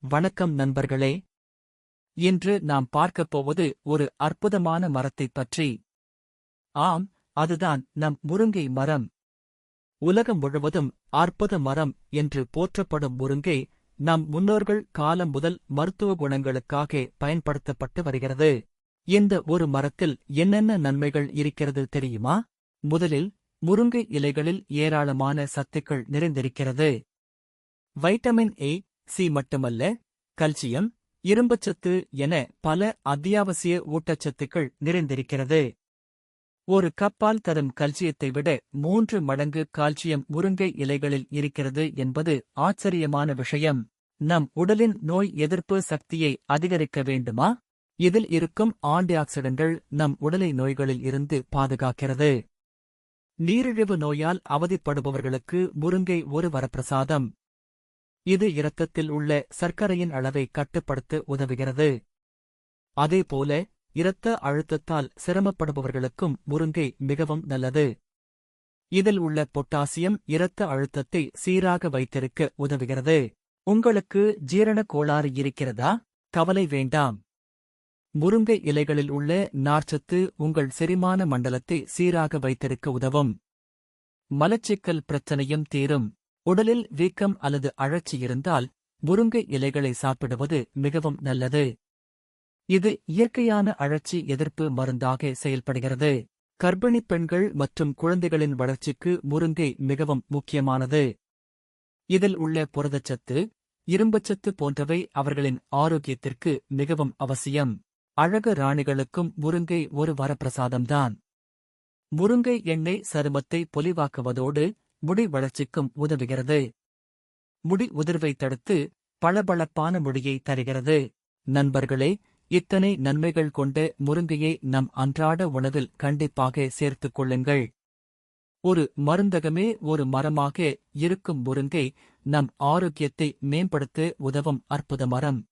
வணக்கம் நண்பர்களே. இன்று நாம் பார்க்கப் போவது ஒரு அற்புதமான மரத்தைப் பற்றி. ஆம் அதுதான் நம் முருங்கை மரம். உலகம் முழுவதும் அற்புத மரம் என்று போற்றப்படும் முருங்கை நம் முன்னோர்கள் காலம் முதல் மருத்துவ குணங்களுக்காக பயன்படுத்தப்பட்டு வருகிறது. இந்த ஒரு மரத்தில் என்னென்ன நன்மைகள் இருக்கிறது தெரியுமா? முதலில் முருங்கை இலைகளில் ஏராளமான சத்துக்கள் நிறைந்திருக்கிறது. வைட்டமின் ஏ சி மட்டுமல்ல கல்சியம் இரும்புச்சத்து என பல அத்தியாவசிய ஊட்டச்சத்துக்கள் நிறைந்திருக்கிறது. ஒரு கப்பால் தரும் கல்சியத்தை விட மூன்று மடங்கு கால்சியம் முருங்கை இலைகளில் இருக்கிறது என்பது ஆச்சரியமான விஷயம். நம் உடலின் நோய் எதிர்ப்பு சக்தியை அதிகரிக்க வேண்டுமா? இதில் இருக்கும் ஆண்டி ஆக்சிடென்ட்கள் நம் உடலை நோய்களில் இருந்து பாதுகாக்கிறது. நீரிழிவு நோயால் அவதிப்படுபவர்களுக்கு முருங்கை ஒரு வரப்பிரசாதம். இது இரத்தத்தில் உள்ள சர்க்கரையின் அளவை கட்டுப்படுத்த உதவுகிறது. அதேபோல இரத்த அழுத்தத்தால் சிரமப்படுபவர்களுக்கும் முருங்கை மிகவும் நல்லது. இதில் உள்ள பொட்டாசியம் இரத்த அழுத்தத்தை சீராக வைத்திருக்க உதவுகிறது. உங்களுக்கு ஜீரண கோளாறு இருக்கிறதா? கவலை வேண்டாம். முருங்கை இலைகளில் உள்ள நார்ச்சத்து உங்கள் செரிமான மண்டலத்தை சீராக வைத்திருக்க உதவும். மலச்சிக்கல் பிரச்சனையும் தீரும். உடலில் வீக்கம் அல்லது அழற்சி இருந்தால் முருங்கை இலைகளை சாப்பிடுவது மிகவும் நல்லது. இது இயற்கையான அழற்சி எதிர்ப்பு மருந்தாக செயல்படுகிறது. கர்ப்பிணிப் பெண்கள் மற்றும் குழந்தைகளின் வளர்ச்சிக்கு முருங்கை மிகவும் முக்கியமானது. இதில் உள்ள புரதச்சத்து இரும்புச்சத்து போன்றவை அவர்களின் ஆரோக்கியத்திற்கு மிகவும் அவசியம். அழகு ராணிகளுக்கும் முருங்கை ஒரு வரப்பிரசாதம்தான். முருங்கை எண்ணெய் சருமத்தை பொலிவாக்குவதோடு முடி வளர்ச்சிக்கும் உதவுகிறது. முடி உதிர்வை தடுத்து பளபளப்பான முடியை தருகிறது. நண்பர்களே இத்தனை நன்மைகள் கொண்ட முருங்கையை நம் அன்றாட உணவில் கண்டிப்பாக சேர்த்துக் கொள்ளுங்கள். ஒரு மருந்தகமே ஒரு மரமாக இருக்கும் முருங்கை நம் ஆரோக்கியத்தை மேம்படுத்த உதவும் அற்புத மரம்.